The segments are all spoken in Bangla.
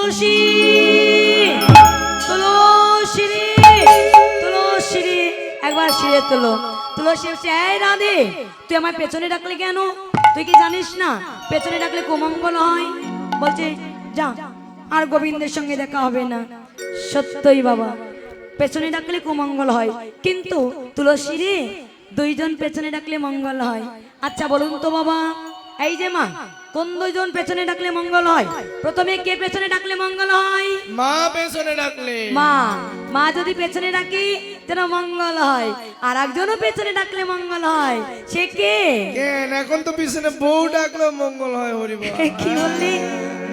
তুলসী তুলসী তুলসী একবার শিরে তুলো। তুলসী বলছে এই রাধে, তুই আমার পেছনে ডাকলে কেন? তুই কি জানিস না? পেছনে ডাকলে কুমঙ্গল হয়। বলছে, যা, আর গোবিন্দের সঙ্গে দেখা হবে না। সত্যই বাবা, পেছনে ডাকলে কুমঙ্গল হয়। কিন্তু তুলসী রে, দুইজন পেছনে ডাকলে মঙ্গল হয়। আচ্ছা বলুন তো বাবা এই যে মা কোন দুইজন পেছনে ডাকলে মঙ্গল হয়? প্রথমে কে পেছনে ডাকলে মঙ্গল হয়? মা পেছনে ডাকলে। মা মা যদি পেছনে ডাকি যেন মঙ্গল হয়। আর একজনও পেছনে ডাকলে মঙ্গল হয়। সে কে? কেন? এখন তো পিছনে বউ ডাকলে মঙ্গল হয় হরিবা কি বললি?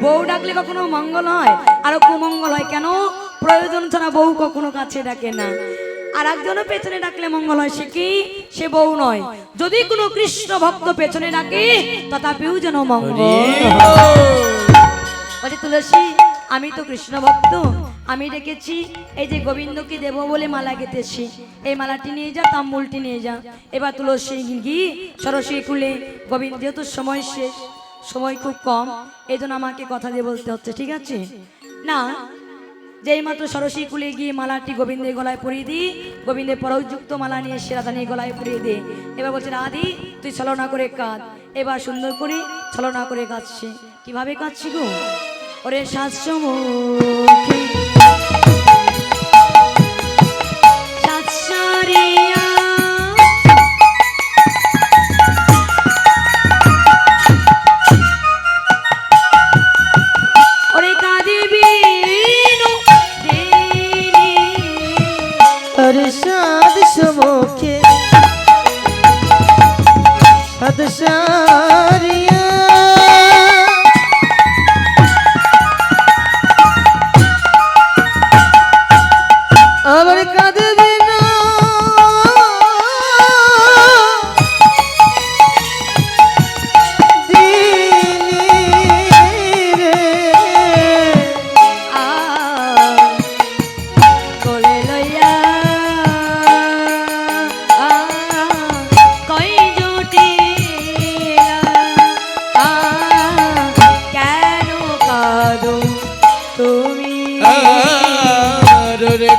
বউ ডাকলে কখনো মঙ্গল হয়? আর কুমঙ্গল হয় কেন? প্রয়োজন ছাড়া বউ কখনো কাছে ডাকে না। আর একজনও পেছনে ডাকলে মঙ্গল হয় সে কি? সে বউ নয়। যদি কোনো কৃষ্ণ ভক্ত পেছনে ডাকে তথাপিও যেন মঙ্গল বলে তুলসী আমি তো কৃষ্ণ ভক্ত। আমি ডেকেছি এই যে গোবিন্দকে দেব বলে মালা গেতেছি এই মালাটি নিয়ে যা তাম্বুলটি নিয়ে যা। এবার তুলসী গিয়ে সরস্বতী কুলে গোবিন্দ যেহেতু সময় শেষ সময় খুব কম এই জন্য আমাকে কথা দিয়ে বলতে হচ্ছে ঠিক আছে? না যেই মাত্র কুলে গিয়ে মালাটি গোবিন্দের গলায় পরিয়ে দিই, গোবিন্দের পরযুক্ত মালা নিয়ে সেরাধানি রাধা গলায় পরিয়ে দিই। এবার বলছে, রাধি, তুই ছলনা করে কাঁদ। এবার সুন্দর করে ছলনা করে কাঁদছে। কীভাবে কাঁদছি গো? ওরে শাসমুখী सद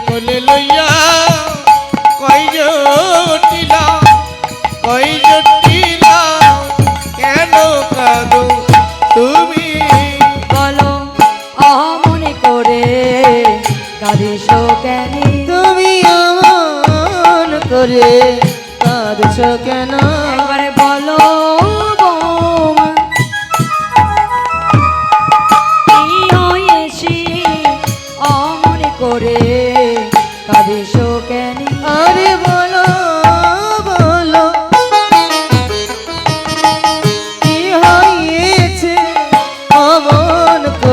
কোলে লইয়া কই জটিলা কই জটিলা কেন কাঁদো তুমি? বলো অমনে করে কাঁদিস কেন? তুমি অমন করে কাঁদছ কেন?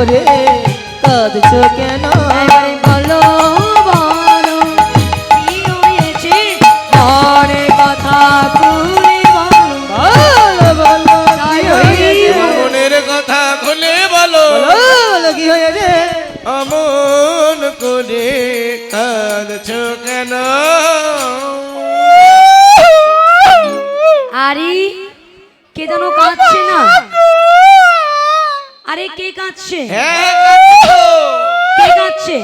করে কাঁদছ কেন? বলো বলো কি হয়েছে ঘরে কথা খুলে বলো। বলো বলো কি হয়েছে? মনের কথা খুলে বলো। বলো কি হয়েছে? অমন করে কাঁদছ কেন? আরে কে যেন কাঁদছে না? আরে কে কাঁদছে? কে কাঁদছে?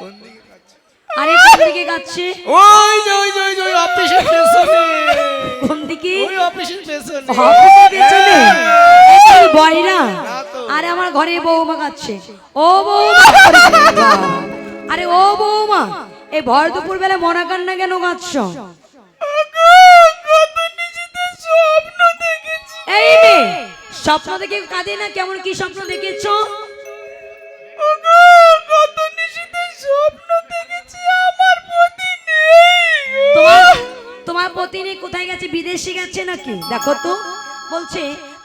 কোন দিকে কাঁদছো? আরে কোন দিকে কাঁদছে? ওই যে ওই যে ওই যে ওই পেছনে। কোন দিকে? ওই অফিসের পেছনে। অফিসের পেছনে? এ বয়রা না। আরে আমার ঘরে বৌমা কাঁদছে। ও বৌমা আরে ও এই ভর দুপুর বেলা মনা কান্না কেন কাঁদছ? স্বপ্ন দেখে কাঁদে না? কেমন কি স্বপ্ন দেখেছ? তোমার পতি নেই কোথায় গেছে? বিদেশে গেছে নাকি? দেখো তো। বলছে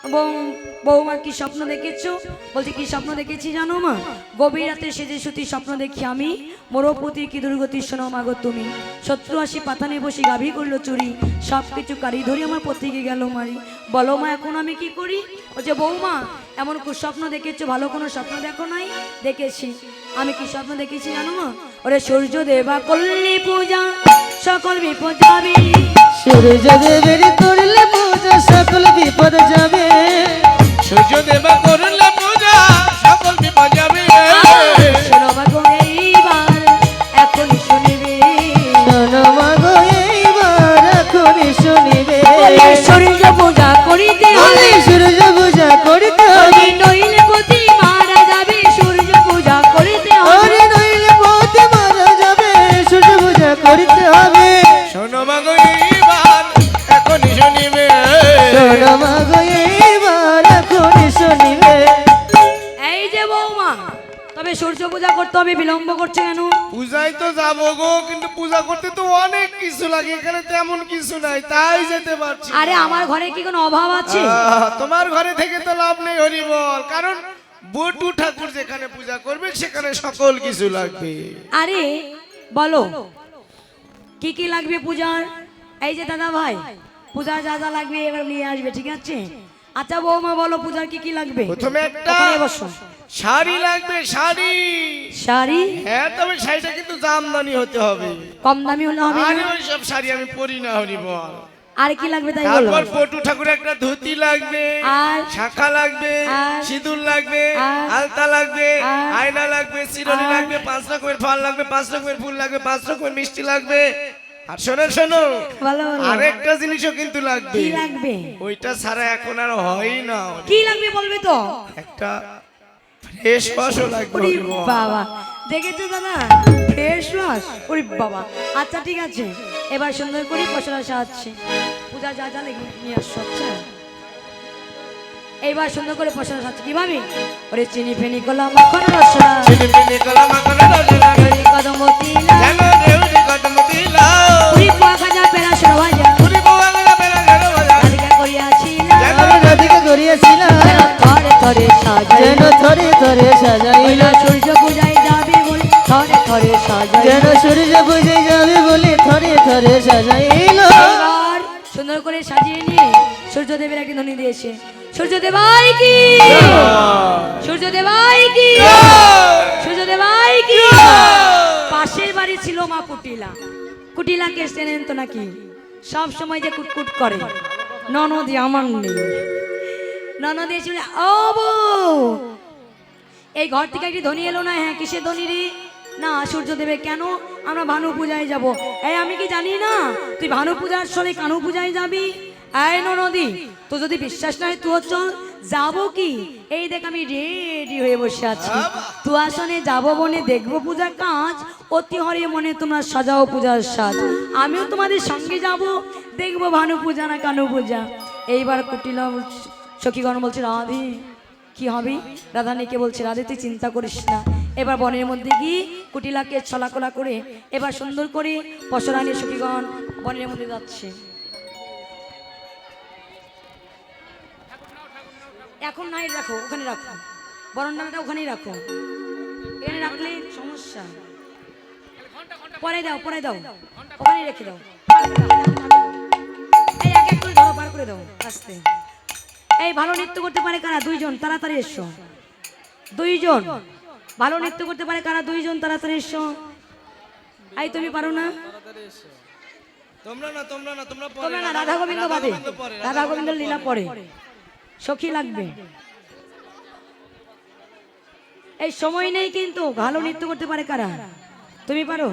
বৌ- বৌমা কি স্বপ্ন দেখেছ? বলছে, কি স্বপ্ন দেখেছি জানো মা? গভীর রাতে সেজে সুতি স্বপ্ন দেখি আমি। মোরপতি কি দুর্গতি শোনো মাগো তুমি। শত্রু আসি পাতানে বসে গাভি করল চুরি। সব কিছু কারি ধরে আমার পতিকে গেল মারি। বলো মা, এখন আমি কি করি? বলছে বৌমা এমন কুস্বপ্ন দেখেছ? ভালো কোনো স্বপ্ন দেখো নাই? দেখেছি। আমি কি স্বপ্ন দেখেছি জানো মা? ওরে সূর্য দেবা করলে পূজা সকল বিপদ যাবে। সূর্য দেবের করলে পূজা সকল বিপদ যাবে। সূর্য দেবা করলে পূজা করতে হবে বিলম্ব করছে কেন? পূজায় তো যাব গো কিন্তু পূজা করতে তো অনেক কিছু লাগে এখানে তেমন কিছু নাই তাই যেতে পারছি আরে আমার ঘরে কি কোনো অভাব আছে? তোমার ঘরে থেকে তো লাভ নেই হরি বল কারণ বটু ঠাকুর যেখানে পূজা করবে সেখানে সকল কিছু লাগবে। আরে বলো কি কি লাগবে পূজার? এই যে দাদা ভাই পূজার যা যা লাগবে এবার নিয়ে আসবে ঠিক আছে? আচ্ছা বৌমা বলো পূজার কি কি লাগবে? প্রথমে একটা বসো। শাড়ি লাগবে শাড়ি। শাড়ি? হ্যাঁ তবে শাড়িটা কিন্তু জামদানি হতে হবে। কম দামি হলে হবে আরে ওই সব শাড়ি আমি পরি না হরি বল। আর কি লাগবে তাই বলো? তারপর পটু ঠাকুর একটা ধুতি লাগবে আর? শাখা লাগবে? সিঁদুর লাগবে? আলতা লাগবে? আয়না লাগবে আর? লাগবে পাঁচ রকমের ফল লাগবে পাঁচ রকমের ফুল লাগবে পাঁচ রকমের মিষ্টি লাগবে। আর শোনো শোনো আরেকটা জিনিসও কিন্তু লাগবে। কি লাগবে? ওইটা ছাড়া এখন আর হয় না। কি লাগবে বলবে তো? একটা ফ্রেশ ওয়াশও লাগবে। বাবা। দেখেছ দাদা? Fresh wash? ওরে বাবা। আচ্ছা ঠিক আছে। এবার সুন্দর করে পশরা সাজাচ্ছে পূজা যা যা লেগে নিয়ে আসছো আচ্ছা? এইবার সুন্দর করে পশরা সাজাচ্ছে কীভাবে ওরে চিনি ফেনি গোলাম মাখন রসরা চিনি মিনি কলা মাখনা ওরে কদম তিলা কদম দিলাও। পুরি পোয়া খাজা পেরা সর ভাজা পুরি বউয়ালা বেলা ঘরে বাজা। রাধিকা করিয়াছিলা রাধিকা করিয়াছিলাম যেন থরে থরে যেন থরে থরে সাজাইল সূর্য পূজায় যাবে বলে থরে থরে সাজাই যেন সূর্য বুঝে যাবে বলে থরে থরে সাজাইল সুন্দর করে সাজিয়ে নিয়ে সূর্যদেবের একটি ধ্বনি দিয়েছে। সূর্যদেবাই কি? সূর্যদেবাই কি? সূর্যদেবাই কি? পাশের বাড়ি ছিল মা কুটিলা। কুটিলাকে চেনেন তো নাকি? সব সময় যে কুটকুট করে। ননদি আমার নেই। ননদি ছিল ও বউ এই ঘর থেকে একটি ধ্বনি এলো না হ্যাঁ কিসের ধ্বনি রে? না সূর্যদেবে কেন? আমরা ভানু পূজায় যাব। এই আমি কি জানি না? তুই ভানু পূজার সরে কানু পূজায় যাবি? এই নদী তো যদি বিশ্বাস না হয় তুই চল যাব কি? এই দেখ আমি রেডি হয়ে বসে আছি। তু আসনে যাব বনে দেখব পূজা কাজ। অতি হরে মনে তোমরা সাজাও পূজার সাজ। আমিও তোমাদের সঙ্গে যাব। দেখব ভানু পূজা না কানু পূজা। এইবার কুটিলা সখীগণ বলছে রাধি। কি হবে? রাধানীকে বলছে, রাধে, তুই চিন্তা করিস না। এবার বনের মধ্যে গিয়ে কুটিলাকে ছলাকলা করে, এবার সুন্দর করে পশরানী সখীগণ বনের মধ্যে যাচ্ছে। এখন নাই, রাখো, ওখানে রাখো। বরণ বরণডালাটা ওখানেই রাখো। এখানে রাখলে সমস্যা। পরে দাও পরে দাও। ওখানেই রেখে দাও। এক এক করে ধরো, পার করে দাও, আস্তে। এই ভালো নৃত্য করতে পারে কারা? দুইজন তাড়াতাড়ি এসো। দুইজন। ভালো নৃত্য করতে পারে কারা? দুইজন তাড়াতাড়ি এসো। এই তুমি পারো না? তোমরা না তোমরা না তোমরা তোমরা না রাধা গোবিন্দ বাদে রাধা গোবিন্দ লীলা পরে। সখী লাগবে। এই সময় নেই কিন্তু ভালো নৃত্য করতে পারে কারা? তুমি পারো?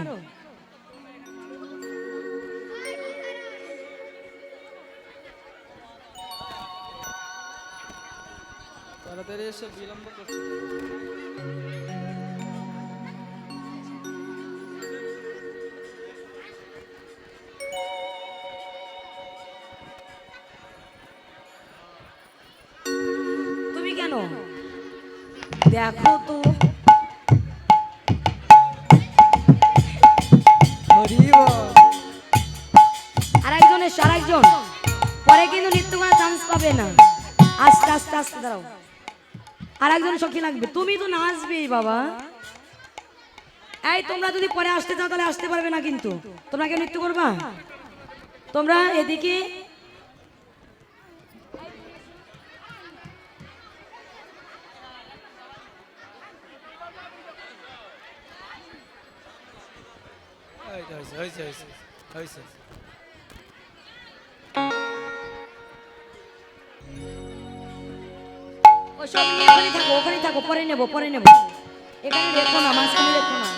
তাড়াতাড়ি এসে বিলম্ব করছে। তুমি কেন? দেখো তো। আর একজন এসো আর পরে কিন্তু নৃত্য করার চান্স পাবে না। আস্তে আস্তে আস্তে দাঁড়াও। আর একজন সখী লাগবে। তুমি তো নাচবেই বাবা। এই, তোমরা যদি পরে আসতে চাও তাহলে আসতে পারবে না কিন্তু। তোমরা কেউ নৃত্য করবা? তোমরা এদিকে হয়েছে হয়েছে হয়েছে হয়েছে। ওসব নিয়ে ওখানে থাকো ওখানে থাকো, পরে নেব পরে নেব। এখানে রেখো না, মাঝখানে রেখো না।